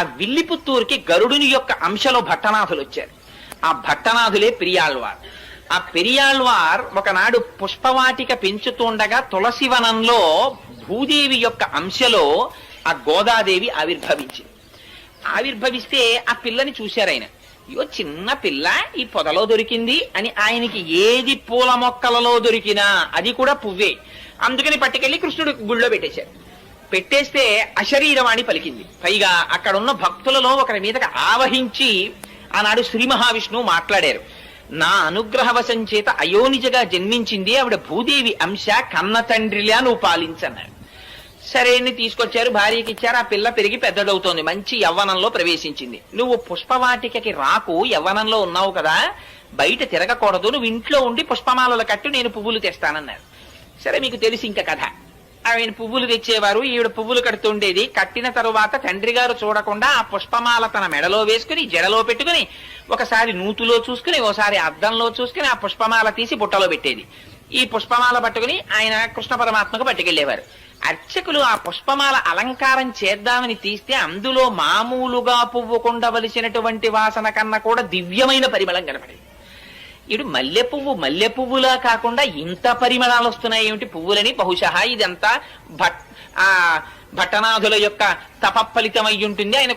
ఆ విల్లిపుత్తూరుకి గరుడుని యొక్క అంశలో భట్టనాథులు వచ్చారు. ఆ భట్టనాథులే పెరియాళ్వార్. ఆ పెరియాళ్వార్ ఒకనాడు పుష్పవాటిక పెంచుతుండగా తులసివనంలో భూదేవి యొక్క అంశలో ఆ గోదాదేవి ఆవిర్భవించింది. ఆవిర్భవిస్తే ఆ పిల్లని చూశారు ఆయన. అయ్యో చిన్న పిల్ల ఈ పొదలో దొరికింది అని ఆయనకి ఏది పూల మొక్కలలో దొరికినా అది కూడా పువ్వే. అందుకని పట్టుకెళ్ళి కృష్ణుడు గుళ్ళో పెట్టేశారు. పెట్టేస్తే అశరీరవాణి పలికింది. పైగా అక్కడున్న భక్తులలో ఒకరి మీదకి ఆవహించి ఆనాడు శ్రీ మహావిష్ణువు మాట్లాడారు. నా అనుగ్రహవశం చేత అయోనిజగా జన్మించింది ఆవిడ భూదేవి అంశ కన్న తండ్రిలా నువ్వు పాలించన్నాడు. సరే అని తీసుకొచ్చారు భార్యకి ఇచ్చారు ఆ పిల్ల పెరిగి పెద్దదవుతోంది మంచి యవ్వనంలో ప్రవేశించింది. నువ్వు పుష్పవాటికకి రాకు యవ్వనంలో ఉన్నావు కదా బయట తిరగకూడదు నువ్వు ఇంట్లో ఉండి పుష్పమాలలు కట్టు నేను పువ్వులు తెస్తానన్నారు సరే మీకు తెలిసి ఇంకా కథ. ఆయన పువ్వులు తెచ్చేవారు ఈవిడ పువ్వులు కడుతుండేది కట్టిన తరువాత తండ్రి గారు చూడకుండా ఆ పుష్పమాల తన మెడలో వేసుకుని జడలో పెట్టుకుని ఒకసారి నూతులో చూసుకుని ఒకసారి అద్దంలో చూసుకుని ఆ పుష్పమాల తీసి బుట్టలో పెట్టేది. ఈ పుష్పమాల పట్టుకుని ఆయన కృష్ణ పరమాత్మకు పట్టుకెళ్ళేవారు అర్చకులు ఆ పుష్పమాల అలంకారం చేద్దామని తీస్తే అందులో మామూలుగా పువ్వు కొండవలసినటువంటి వాసన కన్నా కూడా దివ్యమైన పరిమళం కనపడేది. ఇడు మల్లె పువ్వు మల్లె పువ్వులా కాకుండా ఇంత పరిమళాలు వస్తున్నాయి ఏమిటి? పువ్వులని బహుశా ఇదంతా భట్ ఆ భట్టనాథుల యొక్క తపఫలితం ఫలితమై ఉంటుంది. ఆయన